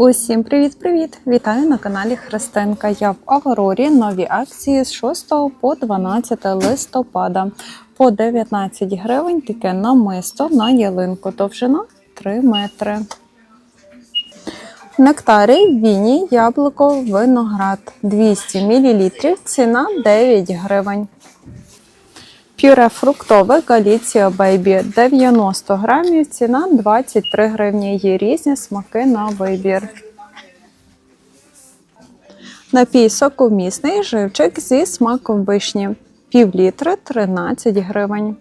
Усім привіт-привіт! Вітаю на каналі Христинка. Я в Аврорі. Нові акції з 6 по 12 листопада. По 19 гривень таке намисто на ялинку. Довжина 3 метри. Нектарій, віні, яблуко, виноград 200 мл. Ціна 9 гривень. Пюре фруктове Галіція Бейбі 90 грамів, ціна 23 гривні. Є різні смаки на вибір. Напій соковмісний живчик зі смаком вишні. Пів літри 13 гривень.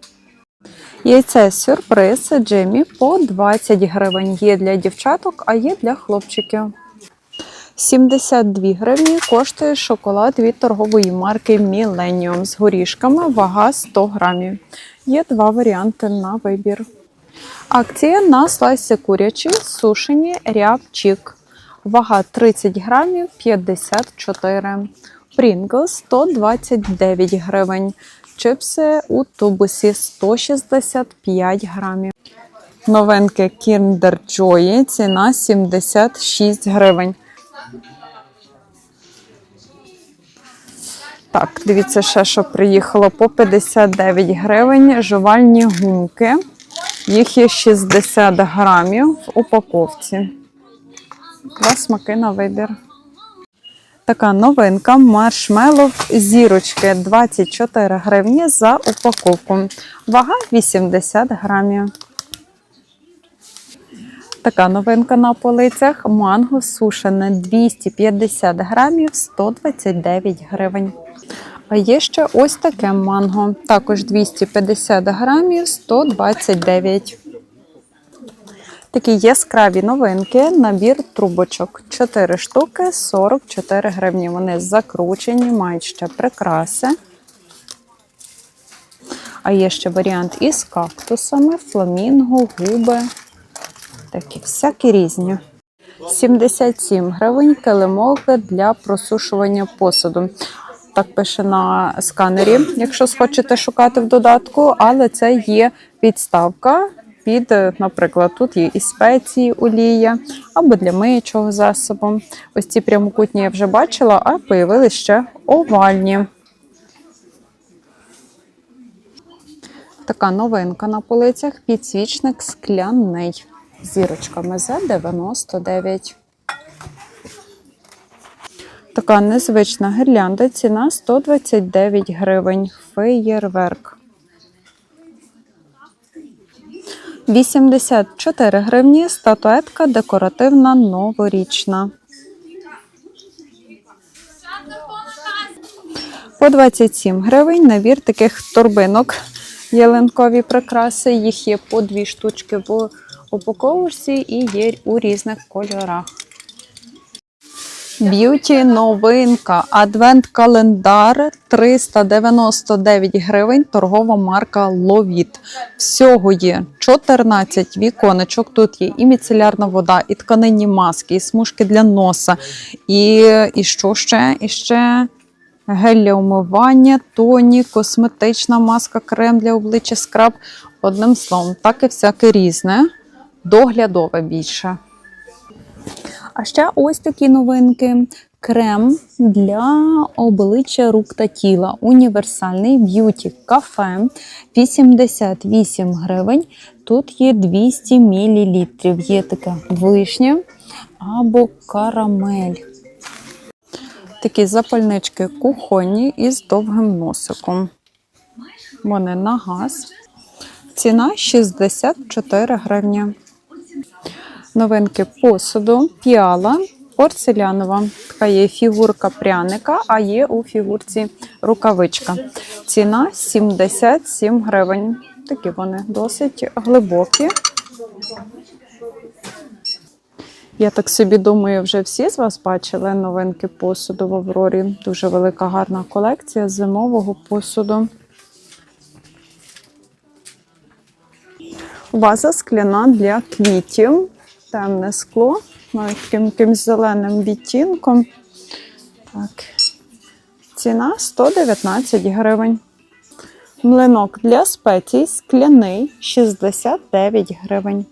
Яйце сюрприз Джиммі по 20 гривень. Є для дівчаток, а є для хлопчиків. 72 гривні коштує шоколад від торгової марки Millennium з горішками, вага 100 грамів. Є два варіанти на вибір. Акція на слайси курячі, сушені рябчик. Вага 30 грамів 54. Pringles 129 гривень. Чипси у тубусі 165 грамів. Новинки Kinder Joy ціна 76 гривень. Так, дивіться, ще що приїхало по 59 гривень. Жувальні гумки. Їх є 60 грамів в упаковці. Два смаки на вибір. Така новинка маршмеллоу зірочки 24 гривні за упаковку. Вага 80 грамів. Така новинка на полицях. Манго сушене 250 грамів 129 гривень. А є ще ось таке манго. Також 250 грамів 129. Такі яскраві новинки. Набір трубочок. 4 штуки 44 гривні. Вони закручені, мають ще прикраси. А є ще варіант із кактусами, фламінго, губи. Такі всякі різні. 77 гривень килимок для просушування посуду. Так пише на сканері, якщо схочете шукати в додатку, але це є підставка під, наприклад, тут є і спеції, олія, або для миючого засобу. Ось ці прямокутні я вже бачила, а появилися ще овальні. Така новинка на полицях, підсвічник скляний. Зірочками за 99. Така незвична гірлянда, ціна 129 гривень. Феєрверк. 84 гривні статуетка декоративна новорічна. По 27 гривень набір таких торбинок ялинкові прикраси. Їх є по дві штучки в упаковочці і є у різних кольорах. Б'юті новинка. Адвент-календар 399 гривень. Торгова марка Ловіт. Всього є 14 віконечок. Тут є і міцелярна вода, і тканинні маски, і смужки для носа. І, і що ще? І ще гель для умивання, тоні, косметична маска, крем для обличчя, скраб. Одним словом, так і всяке різне. Доглядове більше. А ще ось такі новинки. Крем для обличчя рук та тіла. Універсальний б'юті кафе 88 гривень. Тут є 200 мл. Є така вишня або карамель. Такі запальнички кухонні із довгим носиком. Вони на газ. Ціна 64 гривні. Новинки посуду, піала, порцелянова. Така є фігурка пряника, а є у фігурці рукавичка. Ціна 77 гривень. Такі вони досить глибокі. Я так собі думаю, вже всі з вас бачили новинки посуду в Аврорі. Дуже велика гарна колекція зимового посуду. Ваза скляна для квітів темне скло, навіть таким якимось зеленим відтінком. Так. Ціна 119 гривень. Млинок для спецій скляний 69 гривень.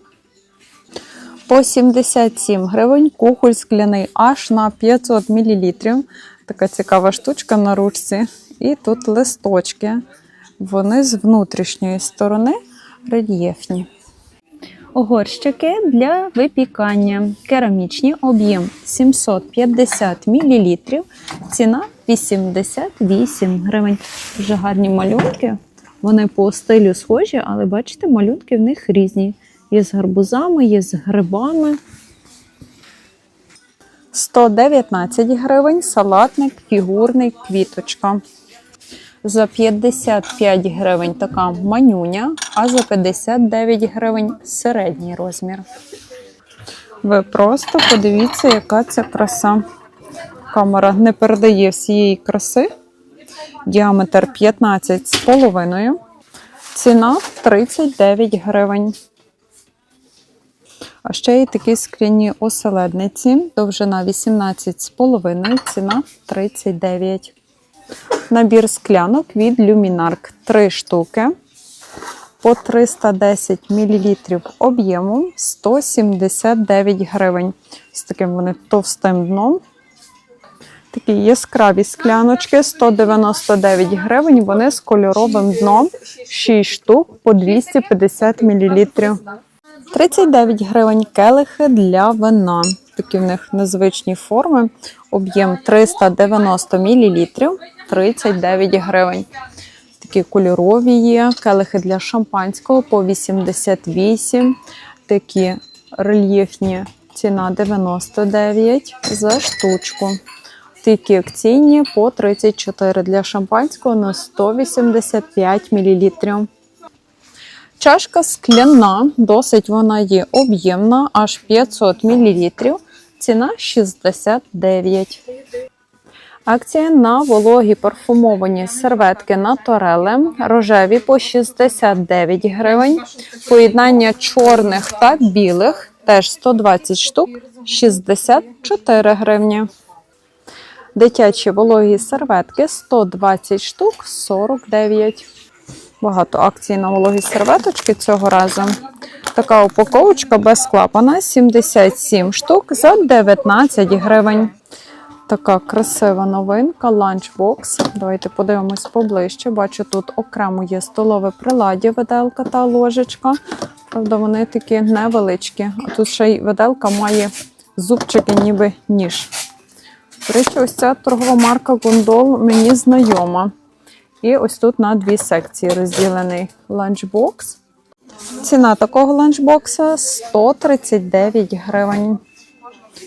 По 77 гривень кухоль скляний аж на 500 мл. Така цікава штучка на ручці. І тут листочки. Вони з внутрішньої сторони рельєфні. Горщики для випікання. Керамічні, об'єм 750 мл, ціна 88 гривень. Дуже гарні малюнки. Вони по стилю схожі, але бачите, малюнки в них різні. Є з гарбузами, є з грибами. 119 гривень салатник, фігурний, квіточка. За 55 гривень така манюня, а за 59 гривень середній розмір. Ви просто подивіться, яка це краса. Камера не передає всієї краси. Діаметр 15,5. Ціна 39 гривень. А ще є такі скляні оселедниці. Довжина 18,5, ціна 39. Набір склянок від Luminark 3 штуки. По 310 мл об'єму 179 гривень. З таким вони товстим дном. Такі яскраві скляночки 199 гривень. Вони з кольоровим дном 6 штук по 250 мл. 39 гривень келихи для вина. Такі в них незвичні форми. Об'єм 390 мл, 39 гривень. Такі кольорові є. Келихи для шампанського по 88. Такі рельєфні ціна 99 за штучку. Такі акційні по 34 для шампанського на 185 мл. Чашка скляна, досить вона є об'ємна, аж 500 мл. Ціна 69. Акція на вологі парфумовані серветки на Тореле. Рожеві по 69 гривень. Поєднання чорних та білих теж 120 штук 64 гривні. Дитячі вологі серветки 120 штук 49. Багато акцій на вологі серветочки цього разу. Така упаковочка без клапана 77 штук за 19 гривень. Така красива новинка, ланчбокс. Давайте подивимось поближче. Бачу, тут окремо є столове приладдя, виделка та ложечка. Правда, вони такі невеличкі. А тут ще й виделка має зубчики, ніби ніж. До речі, ось ця торгова марка Гондол мені знайома. І ось тут на дві секції розділений ланчбокс. Ціна такого ланчбокса 139 гривень.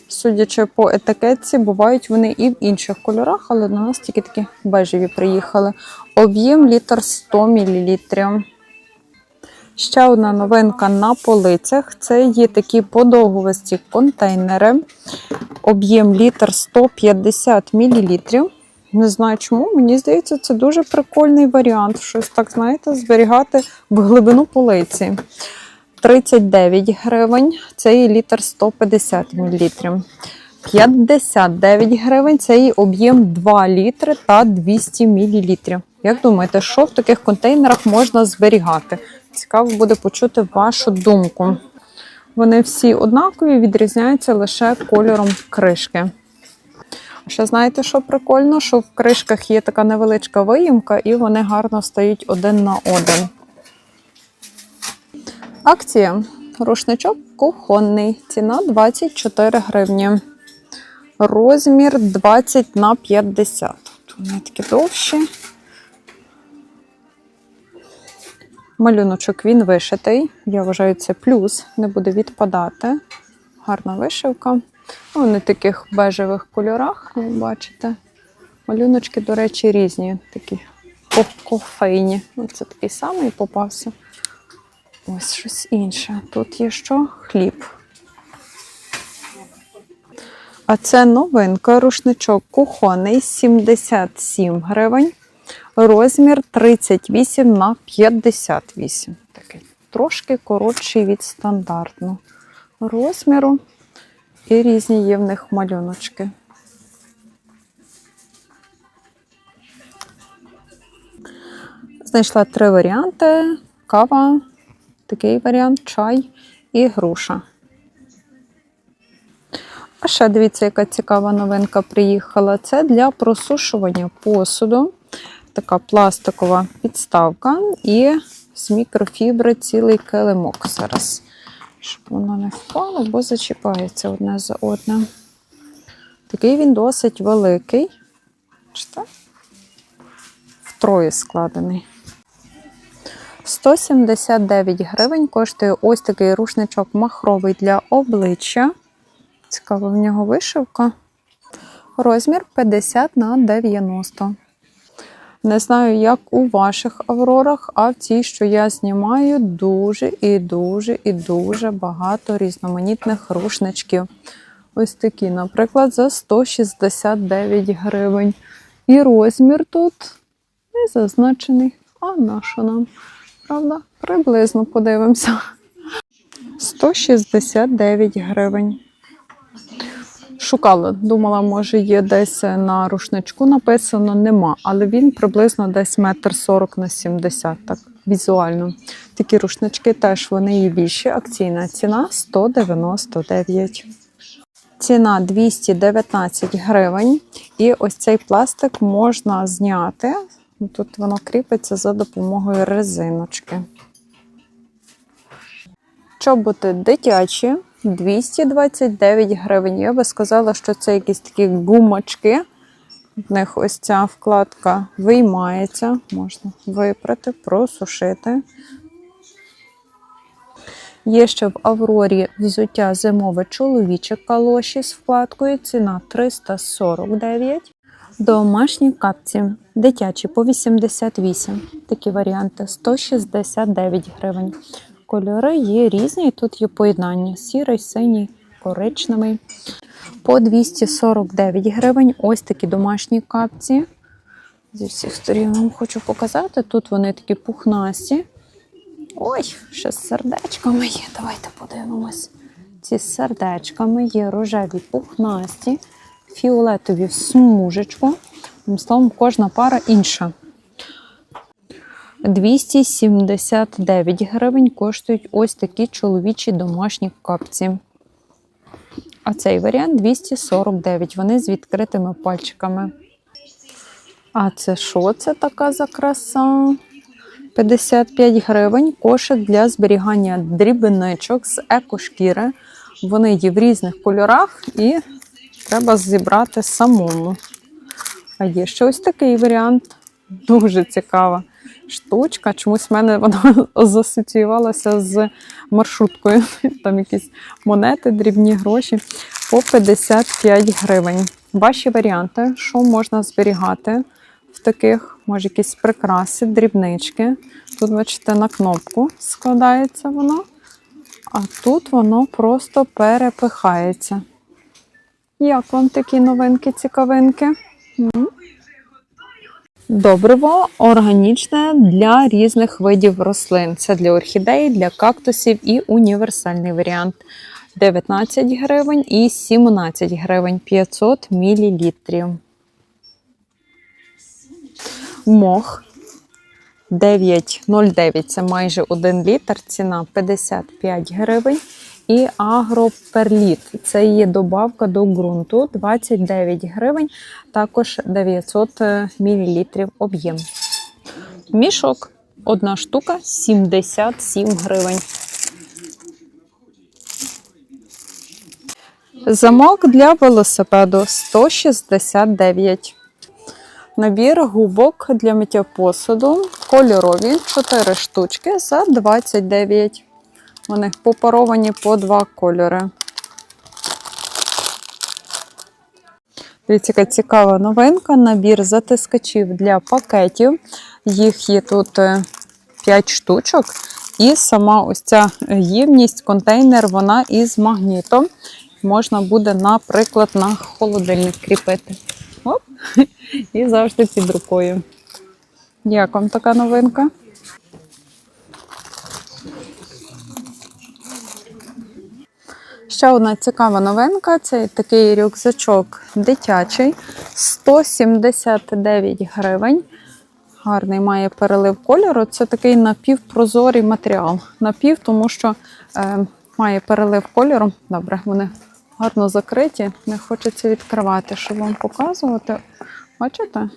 Судячи по етикетці, бувають вони і в інших кольорах, але до нас тільки такі бежеві приїхали. Об'єм літр 100 мл. Ще одна новинка на полицях. Це є такі подовгувасті контейнери. Об'єм літр 150 мл. Не знаю чому, мені здається, це дуже прикольний варіант. Щось так, знаєте, зберігати в глибину полиці. 39 гривень, це є літр 150 мл. 59 гривень це є об'єм 2 літри та 200 мл. Як думаєте, що в таких контейнерах можна зберігати? Цікаво буде почути вашу думку. Вони всі однакові, відрізняються лише кольором кришки. Ще знаєте, що прикольно? Що в кришках є така невеличка виїмка, і вони гарно стають один на один. Акція. Рушничок кухонний. Ціна 24 гривні. Розмір 20 на 50. Тут вони такі довші. Малюночок він вишитий. Я вважаю, це плюс, не буде відпадати. Гарна вишивка. Вони в таких бежевих кольорах, як бачите. Малюночки, до речі, різні, такі кофейні. Це такий самий попався. Ось щось інше. Тут є що? Хліб. А це новинка, рушничок кухонний 77 гривень. Розмір 38 на 58. Такий трошки коротший від стандартного розміру. І різні є в них малюночки. Знайшла три варіанти: кава, такий варіант, чай і груша. А ще дивіться, яка цікава новинка приїхала. Це для просушування посуду. Така пластикова підставка і з мікрофібри цілий килимок зараз. Щоб воно не впало, бо зачіпається одне за одне. Такий він досить великий. Бачите? Втроє складений. 179 гривень коштує ось такий рушничок махровий для обличчя. Цікава в нього вишивка. Розмір 50 на 90. Не знаю, як у ваших аврорах, а в цій, що я знімаю, дуже і дуже і дуже багато різноманітних рушничків. Ось такі, наприклад, за 169 гривень. І розмір тут не зазначений. А на що нам? Правда? Приблизно подивимося. 169 гривень. Шукала, думала, може є десь на рушничку написано, нема, але він приблизно десь метр сорок на 70, так візуально. Такі рушнички теж вони і більші. Акційна ціна 199. Ціна 219 гривень. І ось цей пластик можна зняти. Тут воно кріпиться за допомогою резиночки. Чоботи дитячі 229 гривень. Я би сказала, що це якісь такі гумочки. В них ось ця вкладка виймається, можна випрати, просушити. Є ще в Аврорі взуття зимове чоловіче калоші з вкладкою. Ціна 349. Домашні капці дитячі по 88. Такі варіанти 169 гривень. Кольори є різні, тут є поєднання: сірий, синій, коричневий. По 249 гривень. Ось такі домашні капці. Зі всіх сторін вам хочу показати. Тут вони такі пухнасті. Ой, ще з сердечками є. Давайте подивимось. Ці з сердечками є рожеві пухнасті, фіолетові в смужечку. Словом, кожна пара інша. 279 гривень коштують ось такі чоловічі домашні капці. А цей варіант 249. Вони з відкритими пальчиками. А це що це така за краса? 55 гривень кошик для зберігання дрібничок з екошкіри. Вони є в різних кольорах і треба зібрати самому. А є ще ось такий варіант. Дуже цікава штучка. Чомусь в мене вона засоціювалася з маршруткою. Там якісь монети, дрібні гроші по 55 гривень. Ваші варіанти, що можна зберігати в таких, може, якісь прикраси, дрібнички. Тут, бачите, на кнопку складається воно, а тут воно просто перепихається. Як вам такі новинки, цікавинки? Добриво органічне для різних видів рослин. Це для орхідеї, для кактусів і універсальний варіант. 19 гривень і 17 гривень 500 мл. Мох 9,09 це майже 1 літр, ціна 55 гривень. І агроперліт це є добавка до ґрунту 29 гривень, також 900 мл об'єм. Мішок одна штука 77 гривень. Замок для велосипеду 169. Набір губок для миття посуду. Кольорові 4 штучки за 29. Вони попаровані по два кольори. Дивіться, яка цікава новинка. Набір затискачів для пакетів. Їх є тут 5 штучок. І сама ось ця ємність, контейнер, вона із магнітом. Можна буде, наприклад, на холодильник кріпити. Оп! І завжди під рукою. Як вам така новинка? Ще одна цікава новинка це такий рюкзачок дитячий 179 гривень. Гарний має перелив кольору. Це такий напівпрозорий матеріал. Напів, тому що е, має перелив кольору. Добре, вони гарно закриті. Не хочеться відкривати, щоб вам показувати. Бачите?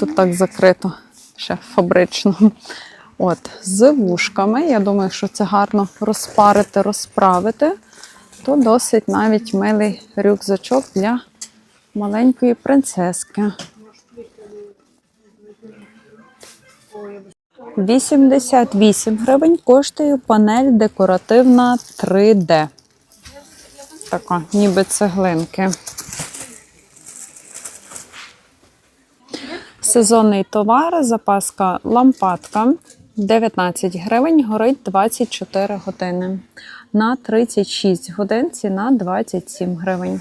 Тут так закрито, ще фабрично. От, з вушками. Я думаю, що це гарно розпарити, розправити. То досить навіть милий рюкзачок для маленької принцески. 88 гривень коштує панель декоративна 3D. Така, ніби цеглинки. Сезонний товар, запаска лампадка 19 гривень, горить 24 години. На 36 годин ціна 27 гривень.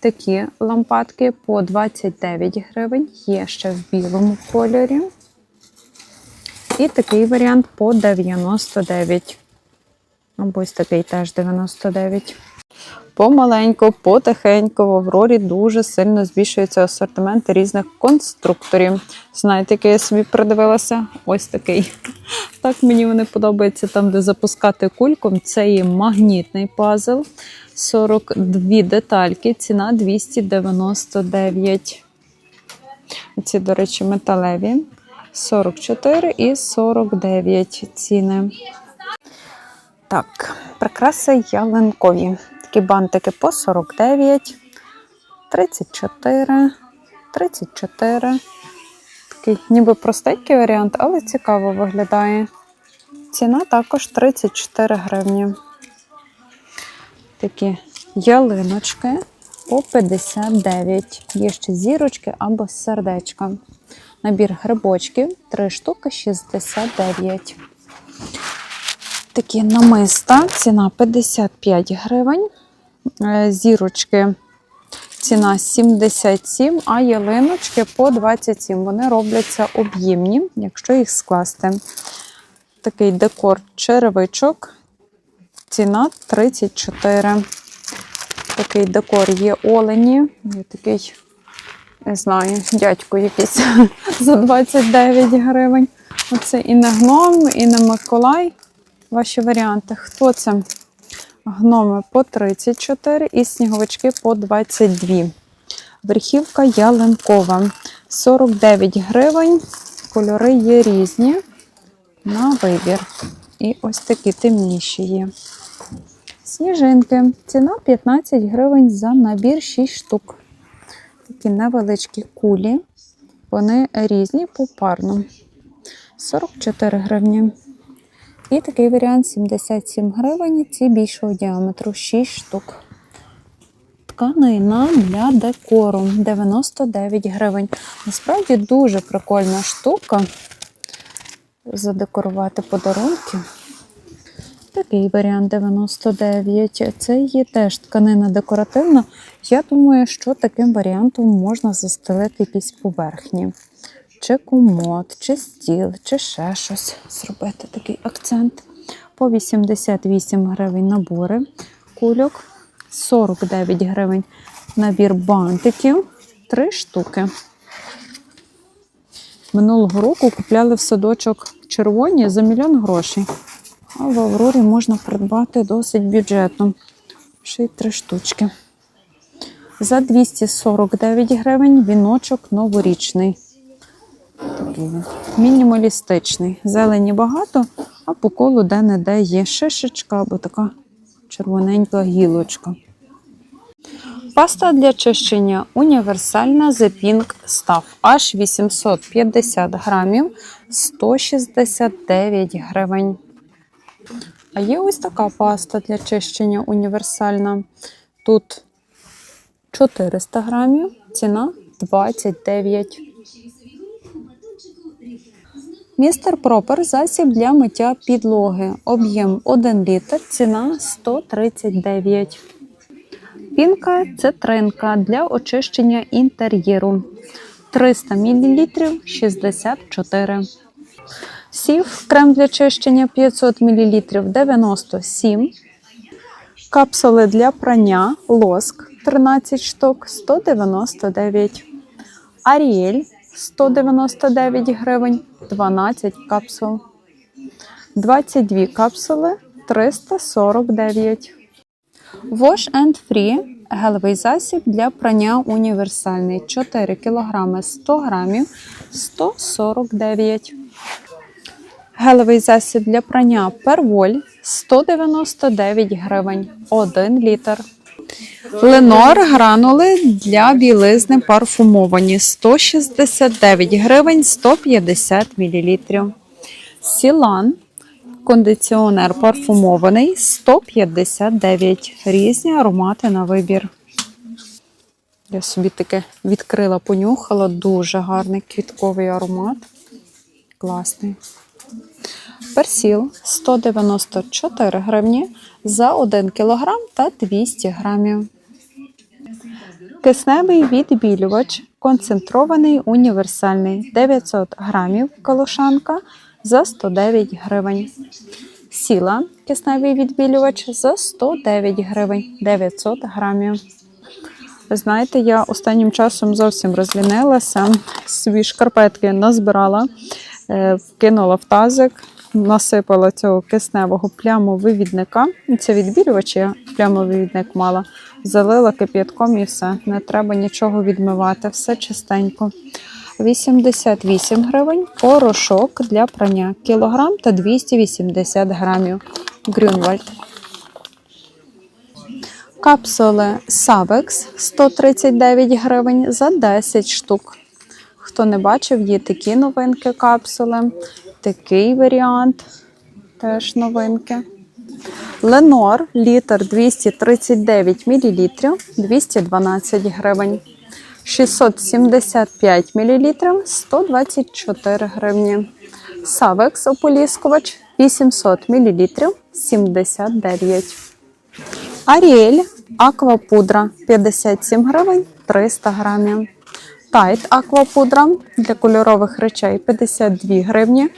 Такі лампадки по 29 гривень, є ще в білому кольорі. І такий варіант по 99. Або ось такий теж 99. Помаленьку, потихеньку в Аврорі дуже сильно збільшується асортимент різних конструкторів. Знаєте, який я собі придивилася? Ось такий. Так мені вони подобаються там, де запускати кульком. Це є магнітний пазл. 42 детальки, ціна 299. Ці, до речі, металеві. 44 і 49 ціни. Так, прикраси ялинкові. Такі бантики по 49, 34, 34. Такий ніби простенький варіант, але цікаво виглядає. Ціна також 34 гривні. Такі ялиночки по 59. Є ще зірочки або сердечка. Набір грибочків 3 штуки 69. Такі намиста, ціна 55 гривень. Е, Зірочки ціна 77, а ялиночки по 27. Вони робляться об'ємні, якщо їх скласти. Такий декор черевичок. Ціна 34. Такий декор є олені. Є такий, не знаю, дядько якийсь за 29 гривень. Оце і не гном, і не Миколай. Ваші варіанти. Хто це? Гноми по 34 і сніговички по 22. Верхівка ялинкова 49 гривень. Кольори є різні на вибір. І ось такі темніші є. Сніжинки. Ціна 15 гривень за набір 6 штук. Такі невеличкі кулі. Вони різні попарно. 44 гривні. І такий варіант 77 гривень. Ці більшого діаметру 6 штук. Тканина для декору 99 гривень. Насправді дуже прикольна штука. Задекорувати подарунки. Такий варіант 99. Це є теж тканина декоративна. Я думаю, що таким варіантом можна застелити якісь поверхні. Чи комод, чи стіл, чи ще щось. Зробити такий акцент. По 88 гривень набори кульок, 49 гривень набір бантиків, 3 штуки. Минулого року купляли в садочок червоні за мільйон грошей. А в Аврорі можна придбати досить бюджетно. Ще й три штучки. За 249 гривень віночок новорічний. Такий. Мінімалістичний. Зелені багато, а по колу де-не-де є шишечка або така червоненька гілочка. Паста для чищення універсальна The Pink Stuff. Аж 850 грамів, 169 гривень. А є ось така паста для чищення універсальна. Тут 400 грамів, ціна 29. Містер Пропер засіб для миття підлоги. Об'єм 1 літр, ціна 139. Пінка цитринка для очищення інтер'єру. 300 мл 64. Сів крем для чищення 500 мл 97. Капсули для прання лоск 13 штук 199. Аріель 199 гривень 12 капсул. 22 капсули 349. Wash and Free Гелевий засіб для прання універсальний 4 кг 100 грамів 149. Гелевий засіб для прання перволь 199 гривень 1 літр. Ленор гранули для білизни парфумовані 169 гривень 150 мл. Сілан кондиціонер парфумований 159. Різні аромати на вибір. Я собі таке відкрила, понюхала. Дуже гарний квітковий аромат. Класний. Персіл 194 гривні за 1 кг та 200 грамів. Кисневий відбілювач концентрований універсальний 900 грамів колошанка за 109 гривень. Сіла кисневий відбілювач за 109 гривень 900 грамів. Ви знаєте, я останнім часом зовсім розлінилася. Собі шкарпетки назбирала, вкинула в тазик, насипала цього кисневого плямовивідника. Це відбілювач, я плямовивідник мала. Залила кип'ятком і все. Не треба нічого відмивати, все чистенько. 88 гривень, порошок для прання кілограм та 280 грамів. Грюнвальд. Капсули Savex 139 гривень за 10 штук. Хто не бачив, є такі новинки капсули, такий варіант, теж новинки. Ленор літр 239 мл 212 гривень. 675 мл 124 гривні. Савекс ополіскувач 800 мл 79. Аріель аквапудра 57 гривень 300 грамів. Тайт аквапудра для кольорових речей 52 гривні.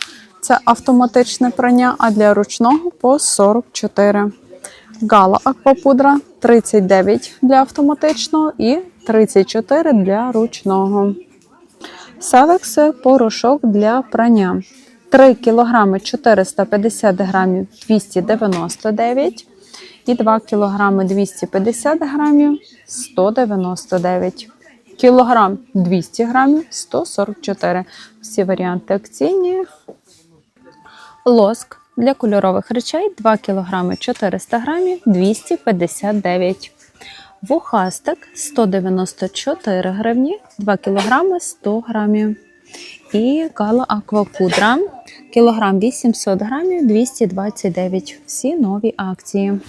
Це автоматичне прання, а для ручного по 44. Гала аквапудра 39 для автоматичного і 34 для ручного. Савекс порошок для прання. 3 кг 450 грамів 299 і 2 кг 250 грамів 199. Кілограм 200 грамів 144. Всі варіанти акційні. Лоск для кольорових речей 2 кг 400 грамів 259. Вухастик 194 гривні, 2 кг 100 грамів. І гала аквапудра кілограм 800 грамів 229. Всі нові акції.